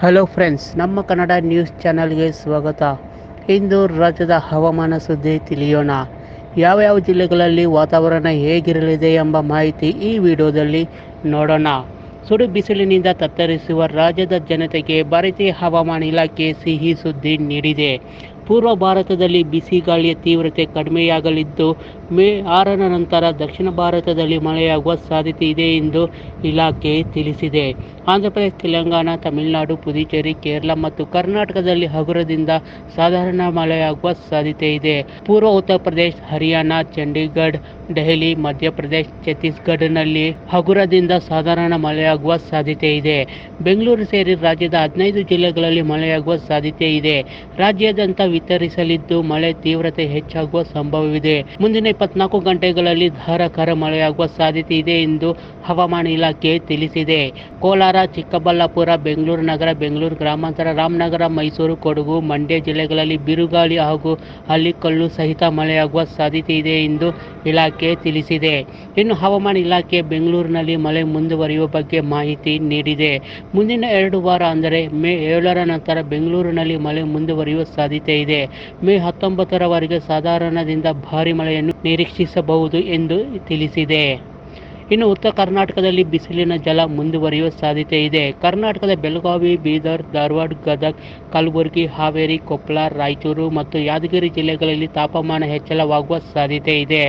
Hello friends ನಮ್ಮ Kannada news ಚಾನಲ್ಗೆ ಸ್ವಾಗತ. ಇಂದು ರಾಜ್ಯದ ಹವಾಮಾನ ಸುದ್ದಿ ತಿಳಿಯೋಣ. ಯಾವ ಯಾವ ಜಿಲ್ಲೆಗಳಲ್ಲಿ ವಾತಾವರಣ ಹೇಗಿರಲಿದೆ ಎಂಬ ಮಾಹಿತಿ ಈ ವಿಡಿಯೋದಲ್ಲಿ ನೋಡೋಣ. ಸುಡು ಬಿಸಿಲಿನಿಂದ ತತ್ತರಿಸುವ ರಾಜ್ಯದ ಜನತೆಗೆ ಭಾರತೀಯ ಹವಾಮಾನ ಇಲಾಖೆ ಸಿಹಿ ಸುದ್ದಿ ನೀಡಿದೆ. ಪೂರ್ವ ಭಾರತದಲ್ಲಿ ಬಿಸಿ ಗಾಳಿಯ ತೀವ್ರತೆ ಕಡಿಮೆಯಾಗಲಿದ್ದು, ಮೇ ಆರರ ನಂತರ ದಕ್ಷಿಣ ಭಾರತದಲ್ಲಿ ಮಳೆಯಾಗುವ ಸಾಧ್ಯತೆ ಇದೆ ಎಂದು ಇಲಾಖೆ ತಿಳಿಸಿದೆ. ಆಂಧ್ರಪ್ರದೇಶ ತೆಲಂಗಾಣ, ತಮಿಳುನಾಡು, ಪುದುಚೇರಿ, ಕೇರಳ ಮತ್ತು ಕರ್ನಾಟಕದಲ್ಲಿ ಹಗುರದಿಂದ ಸಾಧಾರಣ ಮಳೆಯಾಗುವ ಸಾಧ್ಯತೆ ಇದೆ. ಪೂರ್ವ ಉತ್ತರ ಪ್ರದೇಶ, ಹರಿಯಾಣ, ಚಂಡೀಗಢ, ದೆಹಲಿ ಮಧ್ಯಪ್ರದೇಶ ಛತ್ತೀಸ್ಗಢನಲ್ಲಿ ಹಗುರದಿಂದ ಸಾಧಾರಣ ಮಳೆಯಾಗುವ ಸಾಧ್ಯತೆ ಇದೆ. ಬೆಂಗಳೂರು ಸೇರಿ ರಾಜ್ಯದ ಹದಿನೈದು ಜಿಲ್ಲೆಗಳಲ್ಲಿ ಮಳೆಯಾಗುವ ಸಾಧ್ಯತೆ ಇದೆ. ರಾಜ್ಯಾದ್ಯಂತ ವಿತರಿಸಲಿದ್ದು ಮಳೆ ತೀವ್ರತೆ ಹೆಚ್ಚಾಗುವ ಸಂಭವವಿದೆ. ಮುಂದಿನ ಇಪ್ಪತ್ನಾಲ್ಕು ಗಂಟೆಗಳಲ್ಲಿ ಧಾರಾಕಾರ ಮಳೆಯಾಗುವ ಸಾಧ್ಯತೆ ಇದೆ ಎಂದು ಹವಾಮಾನ ಇಲಾಖೆ ತಿಳಿಸಿದೆ. ಕೋಲಾರ, ಚಿಕ್ಕಬಳ್ಳಾಪುರ, ಬೆಂಗಳೂರು ನಗರ, ಬೆಂಗಳೂರು ಗ್ರಾಮಾಂತರ, ರಾಮನಗರ, ಮೈಸೂರು, ಕೊಡಗು, ಮಂಡ್ಯ ಜಿಲ್ಲೆಗಳಲ್ಲಿ ಬಿರುಗಾಳಿ ಹಾಗೂ ಹಳ್ಳಿಕಲ್ಲು ಸಹಿತ ಮಳೆಯಾಗುವ ಸಾಧ್ಯತೆ ಇದೆ ಎಂದು ಇಲಾಖೆ ತಿಳಿಸಿದೆ. ಇನ್ನು ಹವಾಮಾನ ಇಲಾಖೆ ಬೆಂಗಳೂರಿನಲ್ಲಿ ಮಳೆ ಮುಂದುವರಿಯುವ ಬಗ್ಗೆ ಮಾಹಿತಿ ನೀಡಿದೆ. ಮುಂದಿನ ಎರಡು ವಾರ ಅಂದರೆ ಮೇ ಏಳರ ನಂತರ ಬೆಂಗಳೂರಿನಲ್ಲಿ ಮಳೆ ಮುಂದುವರಿಯುವ ಸಾಧ್ಯತೆ ಇದೆ. ಮೇ ಹತ್ತೊಂಬತ್ತರವರೆಗೆ ಸಾಧಾರಣದಿಂದ ಭಾರಿ ಮಳೆಯನ್ನು ನಿರೀಕ್ಷಿಸಬಹುದು ಎಂದು ತಿಳಿಸಿದೆ. ಇನ್ನು ಉತ್ತರ ಕರ್ನಾಟಕದಲ್ಲಿ ಬಿಸಿಲಿನ ಜಲ ಮುಂದುವರಿಯುವ ಸಾಧ್ಯತೆ ಇದೆ. ಕರ್ನಾಟಕದ ಬೆಳಗಾವಿ, ಬೀದರ್, ಧಾರವಾಡ, ಗದಗ್, ಕಲಬುರಗಿ, ಹಾವೇರಿ, ಕೊಪ್ಪಳ, ರಾಯಚೂರು ಮತ್ತು ಯಾದಗಿರಿ ಜಿಲ್ಲೆಗಳಲ್ಲಿ ತಾಪಮಾನ ಹೆಚ್ಚಳವಾಗುವ ಸಾಧ್ಯತೆ ಇದೆ.